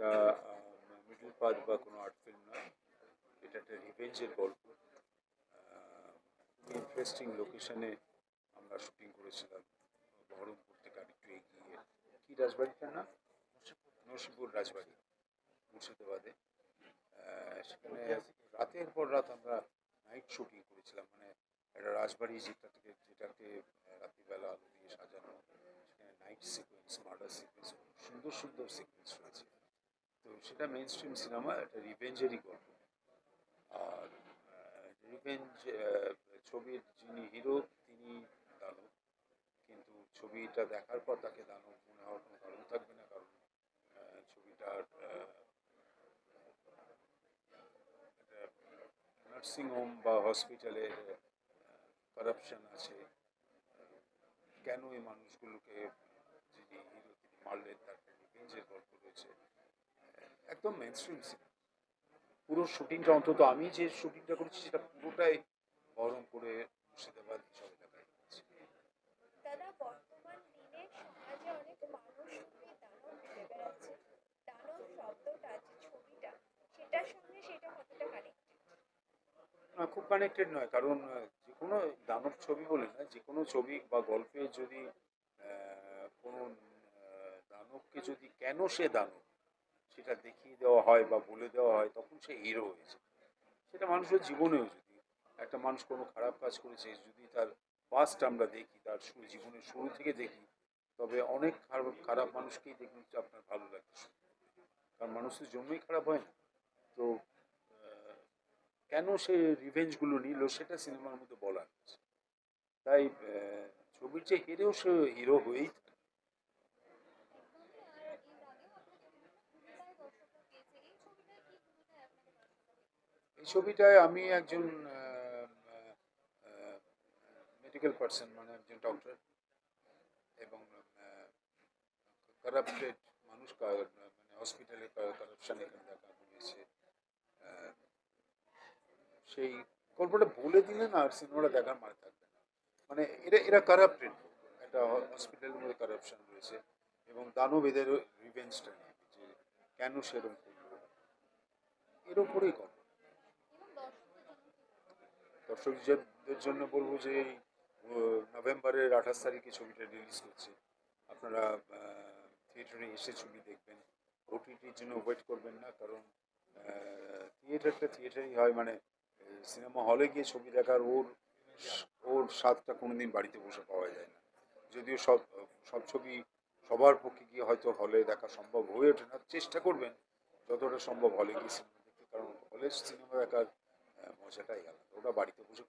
এটা middle path বা কোনো আর্ট ফিল্ম না, এটা একটা রিভেঞ্জের গল্প। ইন্টারেস্টিং লোকেশনে আমরা শুটিং করেছিলাম, বহরমপুর থেকে আরেকটু এগিয়ে। কি রাজবাড়িটার নাম? নরসিংপুর রাজবাড়ি, মুর্শিদাবাদে। সেখানে রাতের পর রাত আমরা নাইট শুটিং করেছিলাম মানে একটা রাজবাড়ি যেটা থেকে, যেটাকে রাত্রিবেলা আলো দিয়ে সাজানো। সেখানে নাইট সিকোয়েন্স মার্ডার সিকোয়েন্স সুন্দর সুন্দর সিকোয়েন্স তো মেন স্ট্রিম সিনেমা একটা রিভেঞ্জেরই গল্প। আর রিভেঞ্জ ছবির যিনি হিরো তিনি দানব। কিন্তু ছবিটা দেখার পর তাকে দানব মনে হওয়ার কোনো কারণ থাকবে না, কারণ ছবিটার নার্সিং হোম বা হসপিটালের কারাপশন আছে। কেন এই মানুষগুলোকে যিনি হিরো তিনি মারলেন তার রিভেঞ্জের গল্প রয়েছে আহ, একদম মেন স্ট্রিম সিনেমা পুরো শুটিংটা অন্তত আমি যে শুটিংটা করেছি সেটা পুরোটাই বহরমপুরে মুর্শিদাবাদ সব এলাকায় করেছি দাদা বর্তমান দিনে সমাজে অনেক মানুষকে দানব ঘুরে বেড়াচ্ছে। দানব শব্দটা যে ছবিটা সেটার সঙ্গে সেটা কতটা কানেক্ট না খুব কানেক্টেড নয় কারণ যে কোনো দানব ছবি বলে না যে কোনো ছবি বা গল্পে যদি কোনো দানবকে যদি কেন সে দানব সেটা দেখিয়ে দেওয়া হয় বা বলে দেওয়া হয়, তখন সে হিরো হয়েছে সেটা মানুষের জীবনেও যদি একটা মানুষ কোনো খারাপ কাজ করেছে, যদি তার পাস্ট আমরা দেখি, তার জীবনের শুরু থেকে দেখি, তবে অনেক খারাপ খারাপ মানুষকেই দেখুন আপনার ভালো লাগে। কারণ মানুষের জন্যই খারাপ হয় না। তো কেন সে রিভেঞ্জগুলো নিল সেটা সিনেমার মধ্যে বলা হচ্ছে তাই ছবির যে হিরো সে হিরো হয়েই থাকে। এই ছবিটায় আমি একজন মেডিকেল পার্সন মানে একজন ডক্টর এবং কারাপ্টেড মানুষ মানে হসপিটালে কারাপশন এখানে দেখা হয়েছে সেই গল্পটা বলে দিলে না আর সিনেমাটা দেখার মানে থাকবে না। মানে এরা এরা কারাপ্টেড একটা হসপিটালের মধ্যে কারাপশন রয়েছে এবং দানব এদের রিভেঞ্জটা নিয়ে যে কেন সেরকম এর ওপরেই গল্প। দর্শকদের জন্য বলব যে এই নভেম্বরের আঠাশ তারিখে ছবিটা রিলিজ করছে আপনারা থিয়েটারে এসে ছবি দেখবেন। ওটিটির জন্য ওয়েট করবেন না, কারণ থিয়েটারটা থিয়েটারই হয় মানে সিনেমা হলে গিয়ে ছবি দেখার ওর ওর স্বাদটা কোনোদিন বাড়িতে বসে পাওয়া যায় না। যদিও সব সব ছবি সবার পক্ষে গিয়ে হয়তো হলে দেখা সম্ভব হয়ে ওঠে না, চেষ্টা করবেন যতটা সম্ভব হলে গিয়ে সিনেমা দেখতে, কারণ হলে সিনেমা দেখার মজাটাই আলাদা ওটা বাড়িতে বসে